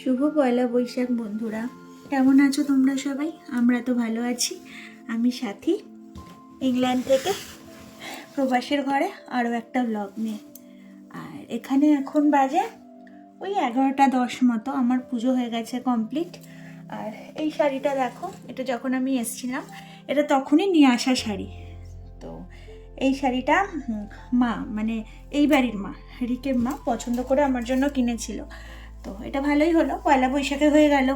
শুভ পয়লা বৈশাখ বন্ধুরা। কেমন আছো তোমরা সবাই? আমরা তো ভালো আছি। আমি সাথী, ইংল্যান্ড থেকে প্রবাসের ঘরে আরও একটা ব্লগ নিয়ে। আর এখানে এখন বাজে ওই এগারোটা দশ মতো। আমার পুজো হয়ে গেছে কমপ্লিট আর এই শাড়িটা দেখো, এটা যখন আমি এসছিলাম, এটা তখনই নিয়ে আসা শাড়ি। তো এই শাড়িটা মা মানে এই বাড়ির মা, রিকের মা পছন্দ করে আমার জন্য কিনেছিল। তো এটা ভালোই হলো, পয়লা বৈশাখে হয়ে গেল।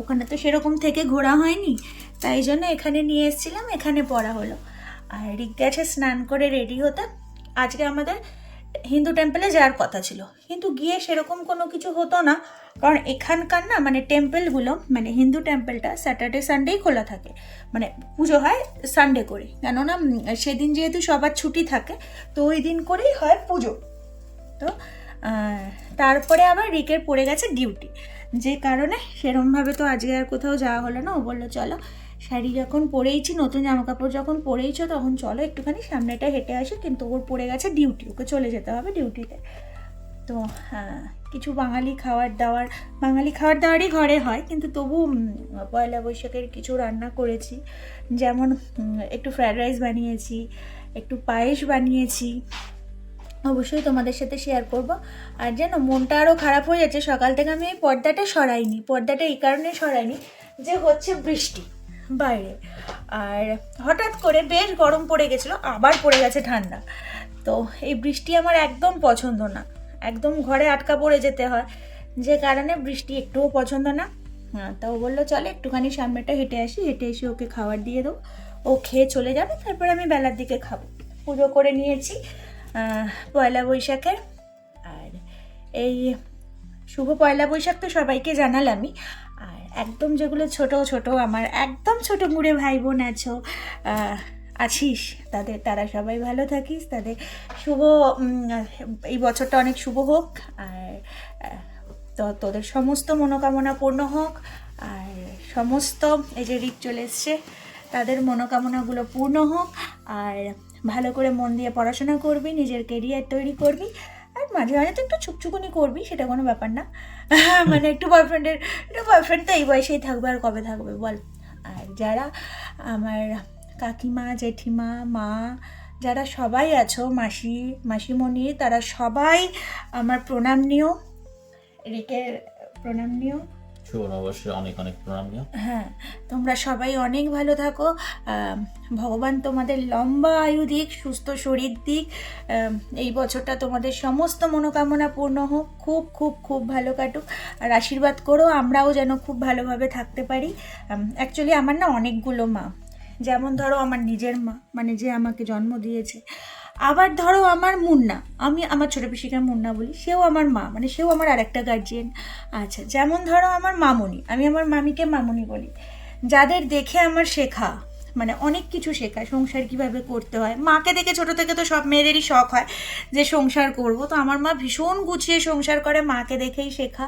ওখানে তো সেরকম থেকে ঘোরা হয়নি, তাই জন্য এখানে নিয়ে এসেছিলাম, এখানে পড়া হলো। আর রিক গেছে স্নান করে রেডি হতে। আজকে আমাদের হিন্দু টেম্পলে যাওয়ার কথা ছিল। কিন্তু গিয়ে সেরকম কোনো কিছু হতো না, কারণ এখানকার না মানে টেম্পলগুলো মানে হিন্দু টেম্পলটা স্যাটারডে সানডেই খোলা থাকে। মানে পুজো হয় সানডে করে কেননা সেদিন যেহেতু সবার ছুটি থাকে, তো ওই দিন করেই হয় পুজো। তো তারপরে আবার রিকের পড়ে গেছে ডিউটি। যে কারণে সেরমভাবে তো আজকে আর কোথাও যাওয়া হলো না। ও বলল, চলো। শাড়ি যখন পরেইছি, নতুন জামা কাপড় যখন পরেইছো, তখন চলো একটুখানি সামনেটা হেঁটে আসো। কিন্তু ওর পড়ে গেছে ডিউটি, ওকে চলে যেতে হবে ডিউটিতে। তো হ্যাঁ কিছু বাঙালি খাবার দাবার বাঙালি খাবার দাবারই ঘরে হয়। কিন্তু তবু পয়লা বৈশাখের কিছু রান্না করেছি। যেমন একটু ফ্রায়েড রাইস বানিয়েছি, একটু পায়েস বানিয়েছি। অবশ্যই তোমাদের সাথে শেয়ার করব। আর যেন মনটা আরও খারাপ হয়ে যাচ্ছে, সকাল থেকে আমি এই পর্দাটা সরাইনি, পর্দাটা এই কারণে সরাইনি যে হচ্ছে বৃষ্টি বাইরে। আর হঠাৎ করে বেশ গরম পড়ে গেছিল, আবার পড়ে গেছে ঠান্ডা। তো এই বৃষ্টি আমার একদম পছন্দ না, একদম ঘরে আটকা পড়ে যেতে হয়, যে কারণে বৃষ্টি একটুও পছন্দ না। হ্যাঁ তা ও বলল, চলে একটুখানি সামনেটা হেঁটে আসি, হেঁটে এসে ওকে খাবার দিয়ে দেবো। ও খেয়ে চলে যাবে, তারপর আমি বেলার দিকে খাব। পুজো করে নিয়েছি পয়লা বৈশাখের। আর এই শুভ পয়লা বৈশাখ তো সবাইকে জানালামই। আর একদম যেগুলো ছোট ছোট, আমার একদম ছোট মুড়ে ভাই বোন আছো আছিস, তাদের, তারা সবাই ভালো থাকিস, তাদের শুভ এই বছরটা অনেক শুভ হোক, আর তোদের সমস্ত মনোকামনা পূর্ণ হোক, আর সমস্ত এই যে রিক চলে এসছে, তাদের মনোকামনাগুলো পূর্ণ হোক, আর ভালো করে মন দিয়ে পড়াশোনা করবি, নিজের কেরিয়ার তৈরি করবি, আর মাঝে মাঝে তো একটু ছুকছুকুনি করবি, সেটা কোনো ব্যাপার না। মানে একটু বয়ফ্রেন্ডের একটু বয়ফ্রেন্ড তো এই বয়সেই থাকবে আর কবে থাকবে বল। আর যারা আমার কাকিমা, জেঠিমা, মা, যারা সবাই আছো, মাসি, মাসিমণি, তারা সবাই আমার প্রণাম নিও। রিকের প্রণাম নিও। শুভ অনেক অনেক প্রণাম হ্যাঁ তোমরা সবাই অনেক ভালো থাকো। ভগবান তোমাদের লম্বা আয়ু দিক, সুস্থ শরীর দিক। এই বছরটা তোমাদের সমস্ত মনোকামনা পূর্ণ হোক। খুব খুব খুব ভালো কাটুক। আর আশীর্বাদ করো, আমরাও যেন খুব ভালোভাবে থাকতে পারি। অ্যাকচুয়ালি আমার না অনেকগুলো মা। যেমন ধরো আমার নিজের মা মানে যে আমাকে জন্ম দিয়েছে। আবার ধরো আমার মুন্না, আমি আমার ছোটো পিসিকে মুন্না বলি, সেও আমার মা মানে সেও আমার আর একটা গার্জিয়ান আচ্ছা যেমন ধরো আমার মামনি, আমি আমার মামিকে মামনি বলি। যাদের দেখে আমার শেখা মানে অনেক কিছু শেখায়, সংসার কীভাবে করতে হয়। মাকে দেখে ছোট থেকে তো সব মেয়েদেরই শখ হয় যে সংসার করব। তো আমার মা ভীষণ গুছিয়ে সংসার করে, মাকে দেখেই শেখা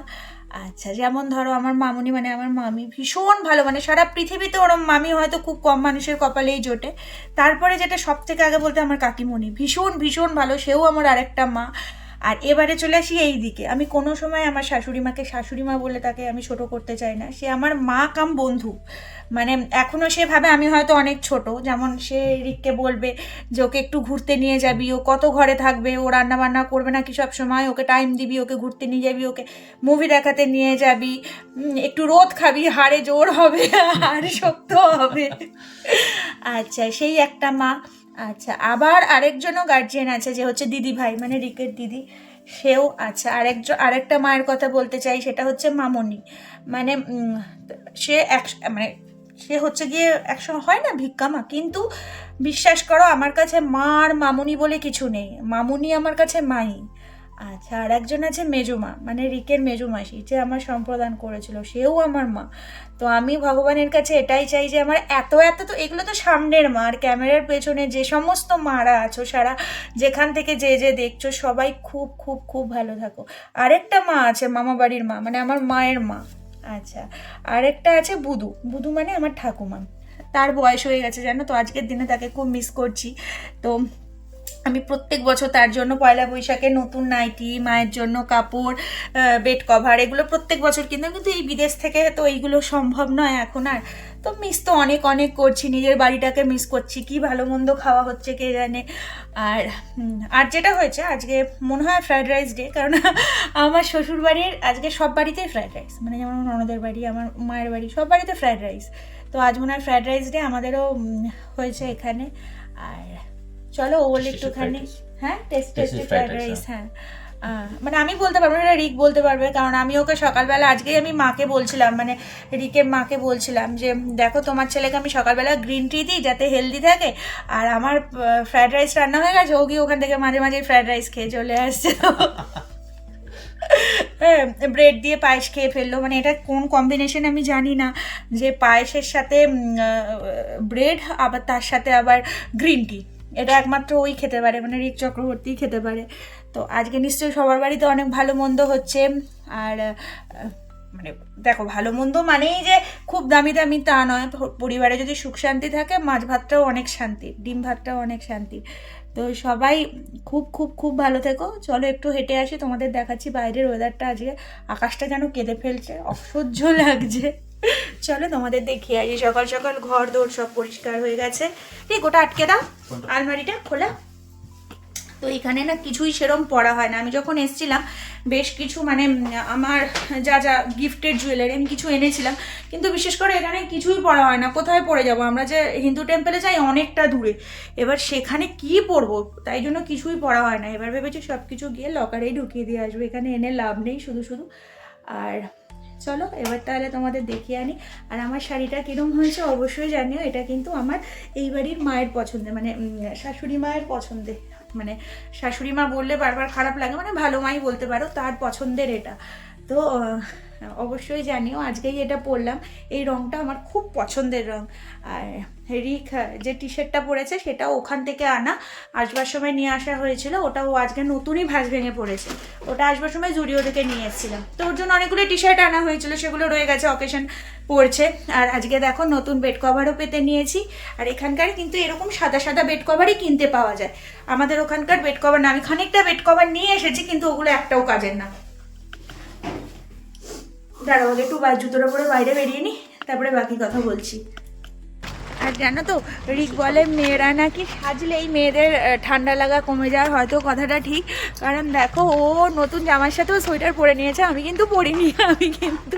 আচ্ছা যেমন ধরো আমার মামুনি মানে আমার মামি ভীষণ ভালো মানে সারা পৃথিবীতে ওরম মামি হয়তো খুব কম মানুষের কপালেই জোটে। তারপরে যেটা সব থেকে আগে বলতে আমার কাকিমণি ভীষণ ভীষণ ভালো, সেও আমার আরেকটা মা। আর এবারে চলে আসি এই দিকে। আমি কোনো সময় আমার শাশুড়ি মাকে, শাশুড়ি মা বলে তাকে আমি ছোট করতে চাই না। সে আমার মা কাম বন্ধু। মানে এখনও সে ভাবে আমি হয়তো অনেক ছোট। যেমন সে রিককে বলবে যে, ওকে একটু ঘুরতে নিয়ে যাবি। ও কত ঘরে থাকবে? ও রান্না বান্না করবে না কি সব সময় ওকে টাইম দিবি? ওকে ঘুরতে নিয়ে যাবি? ওকে মুভি দেখাতে নিয়ে যাবি? একটু রোদ খাবি? হাড়ে জোর হবে? হাড়ে শক্ত হবে? আচ্ছা সেই একটা মা। আচ্ছা আবার আরেকজনও গার্জিয়ান আছে যে হচ্ছে দিদি ভাই মানে রিকের দিদি, সেও আচ্ছা আরেকজন আরেকটা মায়ের কথা বলতে চাই, সেটা হচ্ছে মামনি। মানে সে এক মানে সে হচ্ছে গিয়ে একসঙ্গে হয় না ভিক্ষা মা, কিন্তু বিশ্বাস করো, আমার কাছে মার মামুনি বলে কিছু নেই। মামুনি আমার কাছে মাই। আচ্ছা আর একজন আছে মেজুমা মানে রিকের মেজু মাসি যে আমার সম্প্রদান করেছিল, সেও আমার মা। তো আমি ভগবানের কাছে এটাই চাই যে আমার এত এত তো এগুলো তো সামনের মা, আর ক্যামেরার পেছনে যে সমস্ত মারা আছো, সারা যেখান থেকে যে যে দেখছ, সবাই খুব খুব খুব ভালো থাকো। আরেকটা মা আছে মামা বাড়ির মা মানে আমার মায়ের মা। আচ্ছা আরেকটা আছে বুধু বুধু মানে আমার ঠাকুমা। তার বয়স হয়ে গেছে, জানো তো? আজকের দিনে তাকে খুব মিস করছি। তো আমি প্রত্যেক বছর তার জন্য পয়লা বৈশাখে নতুন নাইটি, মায়ের জন্য কাপড় বেড কভার এগুলো প্রত্যেক বছর কিনতাম। কিন্তু এই বিদেশ থেকে তো এইগুলো সম্ভব নয় এখন আর। তো মিস তো অনেক অনেক করছি। নিজের বাড়িটাকে মিস করছি। কি ভালো মন্দ খাওয়া হচ্ছে কে জানে। আর আর যেটা হয়েছে, আজকে মনে হয় ফ্রাইড রাইস ডে কারণ আমার শ্বশুর বাড়ির আজকে সব বাড়িতেই ফ্রাইড রাইস মানে যেমন ননদের বাড়ি, আমার মায়ের বাড়ি, সব বাড়িতে ফ্রাইড রাইস তো আজ মনে হয় ফ্রাইড রাইস ডে আমাদেরও হয়েছে এখানে। আর চলো ও বলে একটুখানি। হ্যাঁ? টেস্ট টেস্টি ফ্রাইড রাইস হ্যাঁ। মানে আমি বলতে পারব না এটা রিক বলতে পারবে কারণ আমি ওকে সকালবেলা আজকেই আমি মাকে বলছিলাম মানে রিকের মাকে বলছিলাম যে দেখো তোমার ছেলেকে আমি সকালবেলা গ্রিন টি দিই যাতে হেলদি থাকে আর আমার ফ্রাইড রাইস রান্না হয়ে গেছে ও গিয়ে ওখান থেকে মাঝে মাঝে ফ্রাইড রাইস খেয়ে চলে আসছে। ব্রেড দিয়ে পায়েস খেয়ে ফেলল মানে এটা কোন কম্বিনেশন আমি জানি না যে পায়েসের সাথে ব্রেড আবার তার সাথে আবার গ্রিন টি এটা একমাত্র ওই খেতে পারে মানে রিক চক্রবর্তী খেতে পারে। তো আজকে নিশ্চয়ই সবার বাড়িতে অনেক ভালো মন্দ হচ্ছে। আর মানে দেখো, ভালো মন্দ মানেই যে খুব দামি দামি তা নয়। পরিবারে যদি সুখ শান্তি থাকে, মাছ ভাতটাও অনেক শান্তি, ডিম ভাতটাও অনেক শান্তি। তো সবাই খুব খুব খুব ভালো থেকো। চলো একটু হেঁটে আসি, তোমাদের দেখাচ্ছি বাইরের ওয়েদারটা আজকে। আকাশটা যেন কেঁদে ফেলছে, অসহ্য লাগছে। চলো তোমাদের দেখি আসি সকাল সকাল ঘর দৌড় সব পরিষ্কার হয়ে গেছে। ঠিক ওটা আটকে দাও আলমারিটা খোলা। তো এখানে না কিছুই সেরম পড়া হয় না। আমি যখন এসছিলাম বেশ কিছু মানে আমার যা যা গিফটের জুয়েলারি আমি কিছু এনেছিলাম। কিন্তু বিশেষ করে এখানে কিছুই পড়া হয় না। কোথায় পড়ে যাব? আমরা যে হিন্দু টেম্পলে যাই অনেকটা দূরে। এবার সেখানে কি পরবো তাই জন্য কিছুই পড়া হয় না। এবার ভেবেছি সব কিছু গিয়ে লকারেই ঢুকিয়ে দিয়ে আসব। এখানে এনে লাভ নেই শুধু শুধু। আর চলো, এবার তাহলে তোমাদের দেখিয়ে আনি। আর আমার শাড়িটা কীরকম হয়েছে অবশ্যই জানিও, এটা কিন্তু আমার এই বাড়ির মায়ের পছন্দে মানে শাশুড়ি মায়ের পছন্দে। মানে শাশুড়ি মা বললে বারবার খারাপ লাগে মানে ভালো মাই বলতে পারো, তার পছন্দের এটা। তো অবশ্যই জানিও, আজকেই এটা পরলাম, এই রঙটা আমার খুব পছন্দের রঙ আর রিক যে টি শার্টটা পরেছে সেটাও ওখান থেকে আনা। আসবার সময় নিয়ে আসা হয়েছিল ওটা ও আজকে নতুনই ভাঁজ ভেঙে পড়েছে। ওটা আসবার সময় জুডিও থেকে নিয়ে এসেছিলাম। তো ওর জন্য অনেকগুলো টি শার্ট আনা হয়েছিল, সেগুলো রয়ে গেছে অকেশন পড়ছে। আর আজকে দেখো, নতুন বেড কভারও পেতে নিয়েছি। আর এখানকার কিন্তু এরকম সাদা সাদা বেড কভারই কিনতে পাওয়া যায়। আমাদের ওখানকার বেড কভার না, আমি খানিকটা বেড কভার নিয়ে এসেছি, কিন্তু ওগুলো একটাও কাজের না। দাঁড়াও আগে একটু জুতোটা পরে বাইরে বেরিয়ে নি, তারপরে বাকি কথা বলছি। আর জানো তো, রিক বলে মেয়েরা নাকি সাজলেই মেয়েদের ঠান্ডা লাগা কমে যায়, হয়তো কথাটা ঠিক। কারণ দেখো, ও নতুন জামার সাথেও সোয়েটার পরে নিয়েছে, আমি কিন্তু পরিনি, আমি কিন্তু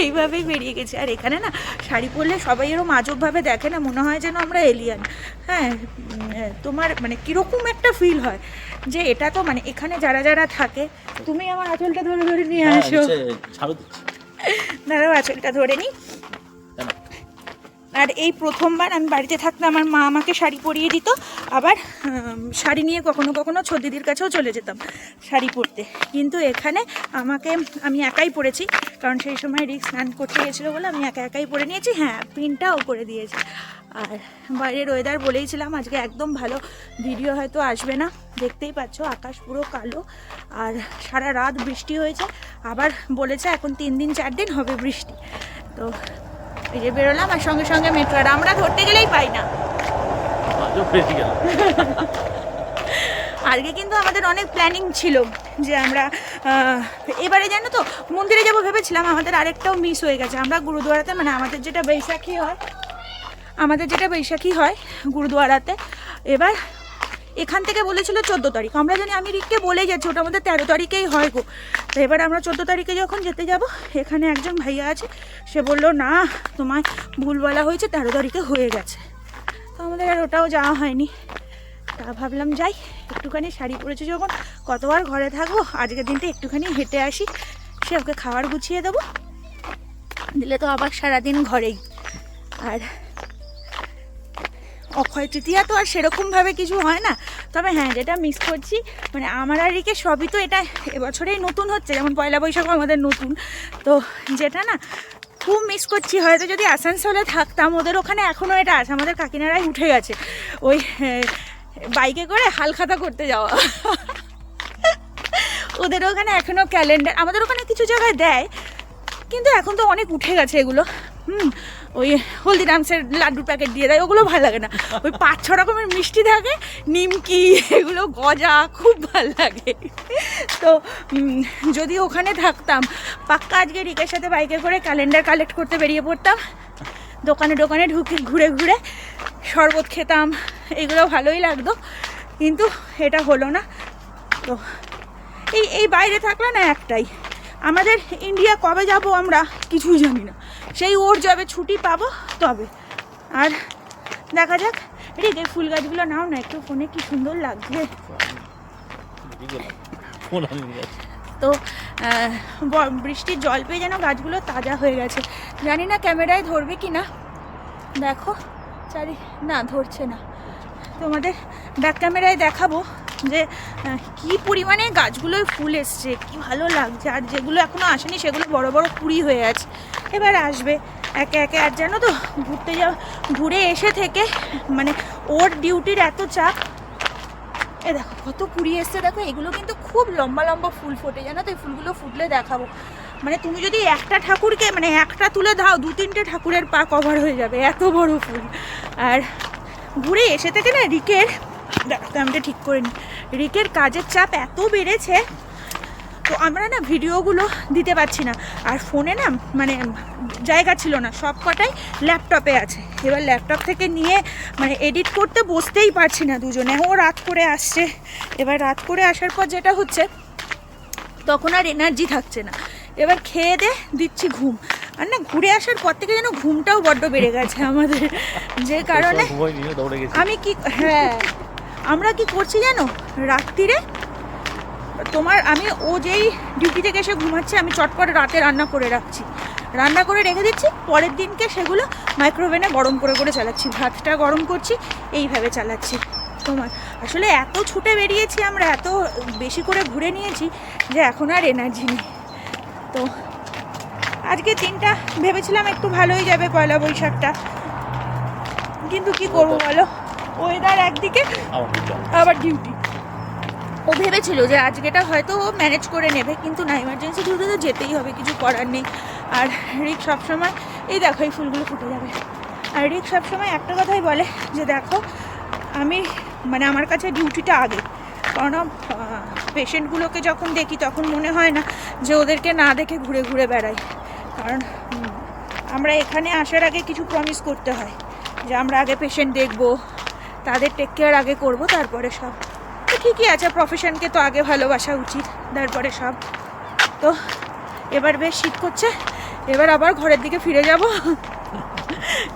এইভাবেই বেরিয়ে গেছি। আর এখানে না শাড়ি পরলে সবাই এরম আজবভাবে দেখে না মনে হয় যেন আমরা এলিয়ান হ্যাঁ তোমার মানে কীরকম একটা ফিল হয় যে এটা তো মানে এখানে যারা যারা থাকে তুমি আমার আঁচলটা ধরে ধরে নিয়ে হ্যাঁ, আসো। দাঁড়াও আঁচলটা ধরে নিই? আর এই প্রথমবার আমি বাড়িতে থাকতে আমার মা আমাকে শাড়ি পরিয়ে দিত, আবার শাড়ি নিয়ে কখনো কখনো দিদির কাছেও চলে যেতাম শাড়ি পরতে। কিন্তু এখানে আমাকে, আমি একাই পরেছি, কারণ সেই সময় রিক্স স্নান করতে গেছিল বলে আমি একা একাই পরে নিয়েছি হ্যাঁ প্রিন্টটাও করে দিয়েছি। আর বাইরের ওয়েদার বলেইছিলাম, আজকে একদম ভালো, ভিডিও হয়তো আসবে না, দেখতেই পাচ্ছ, আকাশ পুরো কালো, আর সারা রাত বৃষ্টি হয়েছে, আবার বলেছে এখন তিন দিন, চার দিন হবে বৃষ্টি। তো এই যে বেরোলাম আর সঙ্গে সঙ্গে মেট্রো আর আমরা ধরতে গেলেই পাই না। আজকে কিন্তু আমাদের অনেক প্ল্যানিং ছিল যে আমরা এবারে জানো তো মন্দিরে যাব ভেবেছিলাম আমাদের আরেকটাও মিস হয়ে গেছে। আমরা গুরুদুয়ারাতে মানে আমাদের যেটা বৈশাখী হয় আমাদের যেটা বৈশাখী হয় গুরুদুয়ারাতে এবার এখান থেকে বলেছিল চোদ্দ তারিখ। আমরা জানি আমি রিককে বলেই যাচ্ছি, ওটা আমাদের তেরো তারিখেই হয় গো। তো এবার আমরা চোদ্দ তারিখে যখন যেতে যাব, এখানে একজন ভাইয়া আছে, সে বলল, না তোমার ভুল বলা হয়েছে, তেরো তারিখে হয়ে গেছে। তো আমাদের আর ওটাও যাওয়া হয়নি। তা ভাবলাম, যাই, একটুখানি শাড়ি পরেছি যখন, কতবার ঘরে থাকব, আজকের দিনটা একটুখানি হেঁটে আসি, সে ওকে খাবার গুছিয়ে দেবো। দিলে তো আবার সারাদিন ঘরেই। আর অক্ষয় তৃতীয়া তো আর সেরকমভাবে কিছু হয় না। তবে হ্যাঁ যেটা মিস করছি মানে আমার আর রিকে সবই তো এটা এবছরেই নতুন হচ্ছে, যেমন পয়লা বৈশাখ আমাদের নতুন। তো যেটা না, খুব মিস করছি। হয়তো যদি আসানসোলে থাকতাম, ওদের ওখানে এখনও এটা আছে, আমাদের কাকিনারাই উঠে গেছে। ওই বাইকে করে হালখাতা করতে যাওয়া। ওদের ওখানে এখনও ক্যালেন্ডার আমাদের ওখানে কিছু জায়গায় দেয়, কিন্তু এখন তো অনেক উঠে গেছে এগুলো। হুম ওই হলদিরামসের লাড্ডুর প্যাকেট দিয়ে দেয়, ওগুলো ভালো লাগে না। ওই পাঁচ ছ রকমের মিষ্টি থাকে, নিমকি, এগুলো গজা, খুব ভালো লাগে। তো যদি ওখানে থাকতাম, পাক্কা আজকে রিকের সাথে বাইকে করে ক্যালেন্ডার কালেক্ট করতে বেরিয়ে পড়তাম। দোকানে দোকানে ঢুকে ঘুরে ঘুরে শরবত খেতাম, এগুলো ভালোই লাগতো, কিন্তু এটা হলো না। তো, এই এই বাইরে থাকলে না একটাই, আমাদের ইন্ডিয়া কবে যাব আমরা কিছুই জানি না। সেই ওর যাবে ছুটি পাবো তবে। আর দেখা যাক রেগের ফুল গাছগুলো নাও না, একটু ফোনে কি সুন্দর লাগছে। তো বৃষ্টির জল পেয়ে যেন গাছগুলো তাজা হয়ে গেছে। জানি না ক্যামেরায় ধরবে কি না দেখো, চারি, না, ধরছে না। তোমাদের ব্যাক ক্যামেরায় দেখাবো। যে কি পরিমাণে গাছগুলোয় ফুল এসছে, কি ভালো লাগছে, আর যেগুলো এখনও আসেনি, সেগুলো বড় বড় কুড়ি হয়ে আছে। এবার আসবে একে একে, আর জানো তো, ঘুরতে যাওয়া ঘুরে এসে থেকে মানে ওর ডিউটির এত চাপ। এ দেখো, কত কুড়ি এসছে, দেখো, এগুলো কিন্তু খুব লম্বা লম্বা ফুল ফোটে, জানো তো, এই ফুলগুলো ফুটলে দেখাবো। মানে তুমি যদি একটা ঠাকুরকে মানে একটা তুলে দাও, দু তিনটে ঠাকুরের পা কভার হয়ে যাবে, এত বড় ফুল। আর ঘুরে এসে থেকে না, রিকের, দেখো, আমি ঠিক করে নিই রিকের কাজের চাপ এত বেড়েছে তো আমরা না ভিডিওগুলো দিতে পারছি না। আর ফোনে না মানে জায়গা ছিল না সব কটাই ল্যাপটপে আছে। এবার ল্যাপটপ থেকে নিয়ে মানে এডিট করতে বসতেই পারছি না দুজনে। ও রাত করে আসছে। এবার রাত করে আসার পর যেটা হচ্ছে তখন আর এনার্জি থাকছে না। এবার খেয়ে দে দিচ্ছি ঘুম। আর না ঘুরে আসার পর থেকে যেন ঘুমটাও বড্ড বেড়ে গেছে আমাদের। যে কারণে আমি কি হ্যাঁ। আমরা কি করছি জানো? রাত্রিরে তোমার, আমি ও যেই ডিউটি থেকে এসে ঘুমাচ্ছে, আমি চটপট রাতে রান্না করে রাখছি। রান্না করে রেখে দিচ্ছি, পরের দিনকে সেগুলো মাইক্রোওভেনে গরম করে করে চালাচ্ছি। ভাতটা গরম করছি এইভাবে চালাচ্ছি। তোমার, আসলে এত ছুটে বেরিয়েছি আমরা, এত বেশি করে ঘুরে নিয়েছি যে এখন আর এনার্জি নেই। তো আজকে দিনটা ভেবেছিলাম একটু ভালোই যাবে, পয়লা বৈশাখটা। কিন্তু কি করব বলো? ওয়েদার একদিকে। আবার ডিউটি ও ভেবেছিল যে আজকেটা হয়তো ও ম্যানেজ করে নেবে কিন্তু না ইমার্জেন্সি ডিউটি তো যেতেই হবে কিছু করার নেই। আর রিক সবসময় এই দেখো এই ফুলগুলো ফুটে যাবে। আর রিক সবসময় একটা কথাই বলে যে দেখো আমি মানে আমার কাছে ডিউটিটা আগে। কারণ পেশেন্টগুলোকে যখন দেখি তখন মনে হয় না যে ওদেরকে না দেখে ঘুরে ঘুরে বেড়াই। কারণ আমরা এখানে আসার আগে কিছু প্রমিস করতে হয়। যে আমরা আগে পেশেন্ট দেখব তাদের টেক কেয়ার আগে করব তারপরে সব। তো ঠিকই আছে প্রফেশনকে তো আগে ভালোবাসা উচিত তারপরে সব। তো এবার বেশ শীত করছে এবার আবার ঘরের দিকে ফিরে যাব।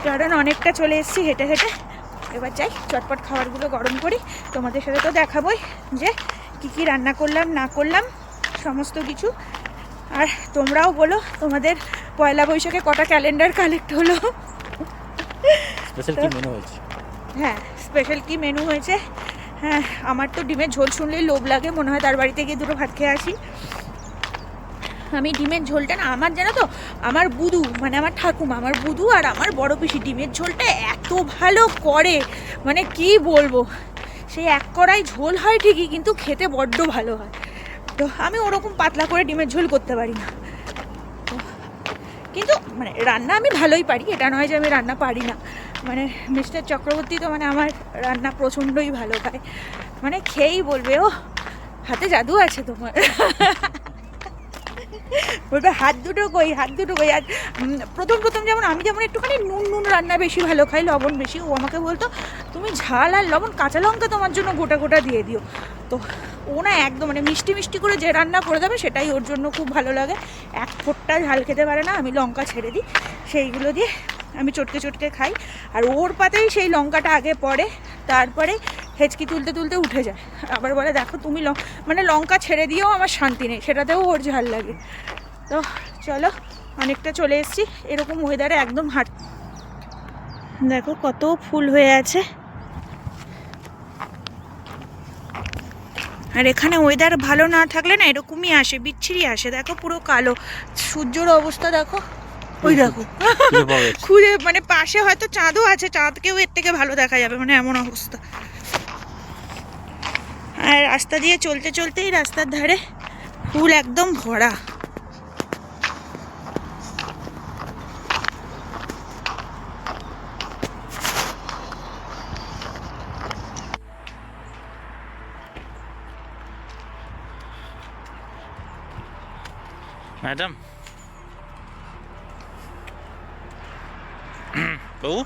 কারণ অনেকটা চলে এসেছি হেঁটে হেঁটে। এবার যাই চটপট খাবারগুলো গরম করি। তোমাদের সাথে তো দেখাবোই যে কি কি রান্না করলাম না করলাম সমস্ত কিছু। আর তোমরাও বলো তোমাদের পয়লা বৈশাখে কটা ক্যালেন্ডার কালেক্ট হলো? হ্যাঁ। স্পেশাল কি মেনু হয়েছে? হ্যাঁ আমার তো ডিমের ঝোল শুনলেই লোভ লাগে, মনে হয় তার বাড়িতে গিয়ে দুটো ভাত খেয়ে আসি। আমি ডিমের ঝোলটা না, আমার জানো তো, আমার বুধু মানে আমার ঠাকুমা, আমার বুধু আর আমার বড় পিসি ডিমের ঝোলটা এত ভালো করে মানে কি বলব, সেই এক কড়াই ঝোল হয় ঠিকই, কিন্তু খেতে বড্ড ভালো হয়। তো আমি ওরকম পাতলা করে ডিমের ঝোল করতে পারি না। কিন্তু মানে রান্না আমি ভালোই পারি, এটা নয় যে আমি রান্না পারি না। মানে মিস্টার চক্রবর্তী তো মানে আমার রান্না প্রচণ্ডই ভালো খায়। মানে খেয়েই বলবে ও হাতে জাদু আছে তোমার। বলবে, হাত দুটো কই, হাত দুটো কই? আর প্রথম প্রথম যেমন আমি যেমন একটুখানি নুন নুন রান্না বেশি ভালো খাই, লবণ বেশি, ও আমাকে বলতো, তুমি ঝাল আর লবণ কাঁচা লঙ্কা তোমার জন্য গোটা গোটা দিয়ে দিও। তো ও না একদম মানে মিষ্টি মিষ্টি করে যে রান্না করে দেবে সেটাই ওর জন্য খুব ভালো লাগে। এক ফোঁটটা ঝাল খেতে পারে না, আমি লঙ্কা ছেড়ে দিই। সেইগুলো দিয়ে আমি চটকে চটকে খাই। আর ওর পাতেই সেই লঙ্কাটা আগে পড়ে, তারপরে হেঁচকি তুলতে তুলতে উঠে যায়। আবার বলে, দেখো তুমি মানে লঙ্কা ছেড়ে দিয়েও আমার শান্তি নেই, সেটাতেও ওর ঝাল লাগে। তো চলো, অনেকটা চলে এসেছি। এরকম ওয়েদারে একদম হাঁট দেখো কত ফুল হয়ে আছে। আর এখানে ওয়েদার ভালো না থাকলে না এরকমই আসে বিচ্ছিরি আসে। দেখো পুরো কালো। সূর্যর অবস্থা দেখো। ওই দেখো। খুঁজে মানে পাশে হয়তো চাঁদও আছে চাঁদকেও এর থেকে ভালো দেখা যাবে মানে এমন অবস্থা। আর রাস্তা দিয়ে চলতে চলতেই রাস্তার ধারে ফুল একদম ভরা। ম্যাডাম বাবু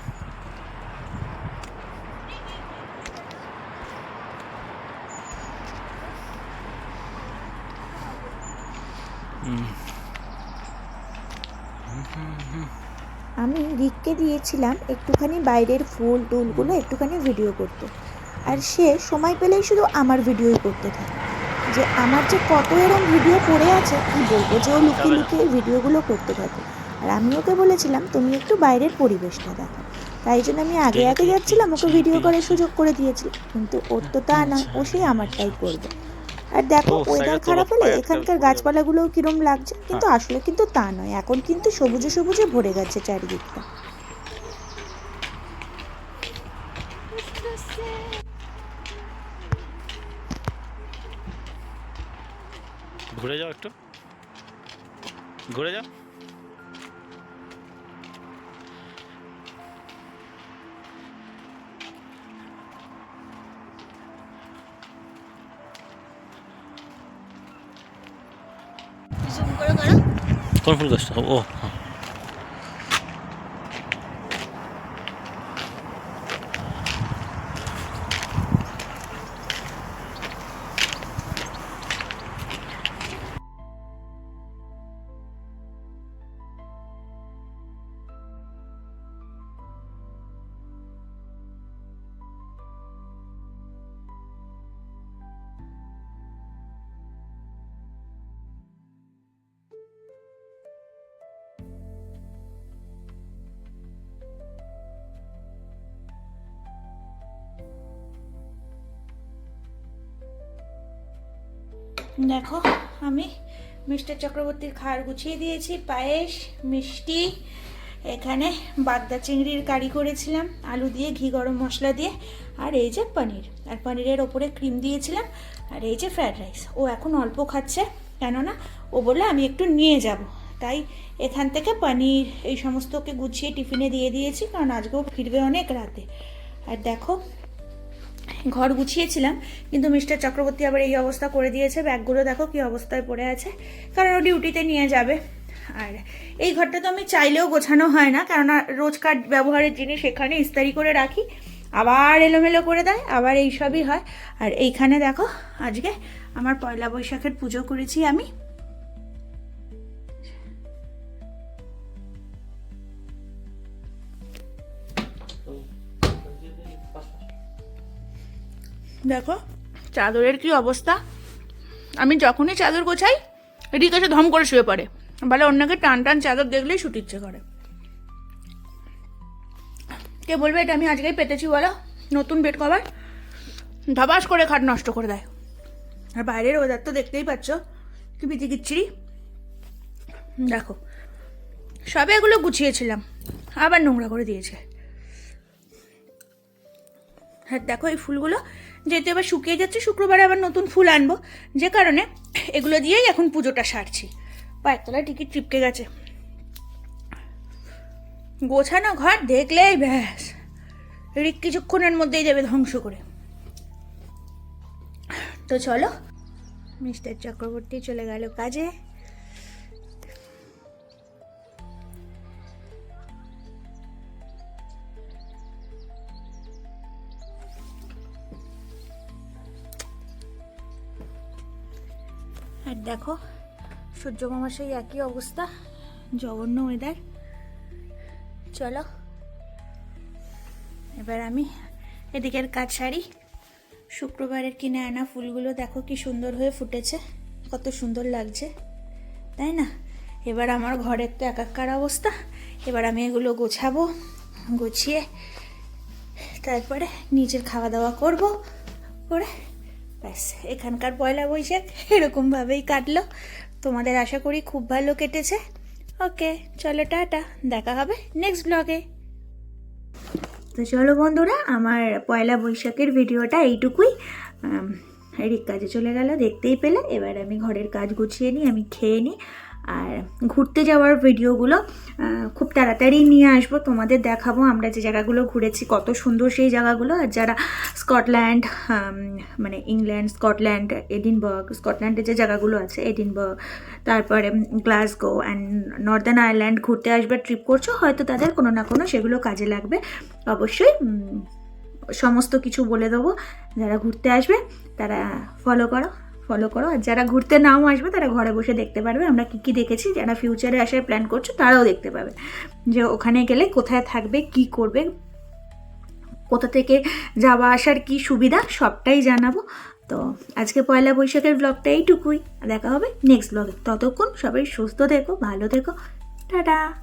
আমি রিককে দিয়েছিলাম একটুখানি বাইরের ফুল টুলগুলো একটুখানি ভিডিও করতে। আর সে সময় পেলেই শুধু আমার ভিডিওই করতে থাকে। যে আমার যে কত এরম ভিডিও পড়ে আছে কি বলব যে ও লুকিয়ে লুকিয়ে ভিডিওগুলো করতে থাকে। আর আমি ওকে বলেছিলাম তুমি একটু বাইরের পরিবেশটা দেখো। তাই জন্য আমি আগে আগে যাচ্ছিলাম ওকে ভিডিও করার সুযোগ করে দিয়েছিলাম কিন্তু ওর তো তা না ও সেই আমারটাই করবে। আর দেখো ওয়েদার খারাপ হলে এখানকার গাছপালাগুলোও কিরম লাগছে কিন্তু আসলে কিন্তু তা নয়। এখন কিন্তু সবুজে সবুজে ভরে গেছে চারিদিকটা। ঘুরে যাও একটু। ঘুরে যাও। কোন ফুল গাছটা ও। দেখো, আমি মিস্টার চক্রবর্তীর খাবার গুছিয়ে দিয়েছি, পায়েস, মিষ্টি, এখানে বাগদা চিংড়ির কারি করেছিলাম, আলু দিয়ে, ঘি গরম মশলা দিয়ে, আর এই যে পনির। আর পনিরের ওপরে ক্রিম দিয়েছিলাম, আর এই যে ফ্রায়েড রাইস। ও এখন অল্প খাচ্ছে, কেননা ও বলে আমি একটু নিয়ে যাব। তাই এখান থেকে পনির, এই সমস্তকে গুছিয়ে টিফিনে দিয়ে দিয়েছি, কারণ আজকেও ফিরবে অনেক রাতে। আর দেখো ঘর গুছিয়েছিলাম, কিন্তু মিস্টার চক্রবর্তী আবার এই অবস্থা করে দিয়েছে। ব্যাগগুলো দেখো কি অবস্থায় পড়ে আছে। কারণ ও ডিউটিতে নিয়ে যাবে। আর এই ঘরটা তো আমি চাইলেও গোছানো হয় না, কেননা রোজকার ব্যবহারের জিনিস এখানে ইস্তারি করে রাখি। আবার এলোমেলো করে দেয়, আবার এই সবই হয়। আর এইখানে দেখো, আজকে আমার পয়লা বৈশাখের পুজো করেছি আমি। দেখো, চাদরের কি অবস্থা? আমি যখনই চাদর গোছাই, এদিকে এসে ধম করে শুয়ে পড়ে। বলে অন্যকে টান টান চাদর দেখলেই শুট ইচ্ছে করে। কে বলবে এটা আমি আজকেই পেতেছি বলো? নতুন বেড কভার? ধবাস করে খাট নষ্ট করে দেয়। আর বাইরের ওয়েদার তো দেখতেই পাচ্ছ, কি বিচি বিচিকিচ্ছিরি দেখো, সবে এগুলো গুছিয়েছিলাম, আবার নোংরা করে দিয়েছে। হ্যাঁ দেখো এই ফুলগুলো যেহেতু এবার শুকিয়ে যাচ্ছে, শুক্রবারে আবার নতুন ফুল আনব। যে কারণে এগুলো দিয়েই এখন পুজোটা সারছি। পায়ের তলায় টিকিট চিপকে গেছে। গোছানো ঘর দেখলেই ব্যাস। রিক কিছুক্ষণের মধ্যেই যাবে ধ্বংস করে। তো চলো, মিস্টার চক্রবর্তী চলে গেল কাজে। দেখো সূর্যমামার সেই একই অবস্থা, জঘন্য ওয়েদার চলো, এবার আমি এদিকের কাজ সারি। শুক্রবারের কিনে আনা ফুলগুলো দেখো কি সুন্দর হয়ে ফুটেছে, কত সুন্দর লাগছে, তাই না? এবার আমার ঘরের তো একাকার অবস্থা, এবার আমি এগুলো গোছাবো, গুছিয়ে তারপরে নিজের খাওয়া দাওয়া করব, করে ব্যাস, এখানকার পয়লা বৈশাখ এরকমভাবেই কাটলো। তোমাদের আশা করি খুব ভালো কেটেছে। ওকে, চলো টাটা, দেখা হবে নেক্সট ব্লগে তো চলো বন্ধুরা, আমার পয়লা বৈশাখের ভিডিওটা এইটুকুই। রিক কাজে চলে গেল, দেখতেই পেলে। এবার আমি ঘরের কাজ গুছিয়ে নিই, আমি খেয়ে নিই। আর ঘুরতে যাওয়ার ভিডিওগুলো খুব তাড়াতাড়ি নিয়ে আসব, তোমাদের দেখাবো আমরা যে জায়গাগুলো ঘুরেছি, কত সুন্দর সেই জায়গাগুলো। আর যারা স্কটল্যান্ড মানে ইংল্যান্ড, স্কটল্যান্ড, এডিনবার্গ স্কটল্যান্ডের যে জায়গাগুলো আছে, এডিনবার্গ, তারপরে গ্লাসগো অ্যান্ড নর্দার্ন আয়ারল্যান্ড ঘুরতে আসবে ট্রিপ করছ, হয়তো তাদের কোনো না কোনো সেগুলো কাজে লাগবে। অবশ্যই সমস্ত কিছু বলে দেবো, যারা ঘুরতে আসবে, তারা ফলো করো। ফলো করো। আর যারা ঘুরতে নাও আসবে, তারা ঘরে বসে দেখতে পারবে আমরা কী কী দেখেছি, যারা ফিউচারে আসার প্ল্যান করছ, তারাও দেখতে পাবে। যে ওখানে গেলে কোথায় থাকবে, কি করবে, কোথা থেকে যাওয়া আসার কি সুবিধা, সবটাই জানাব। তো আজকে পয়লা বৈশাখের ব্লগটা এইটুকুই। দেখা হবে নেক্সট ব্লগে ততক্ষণ সবাই সুস্থ থেকো, ভালো থেকো। টাটা!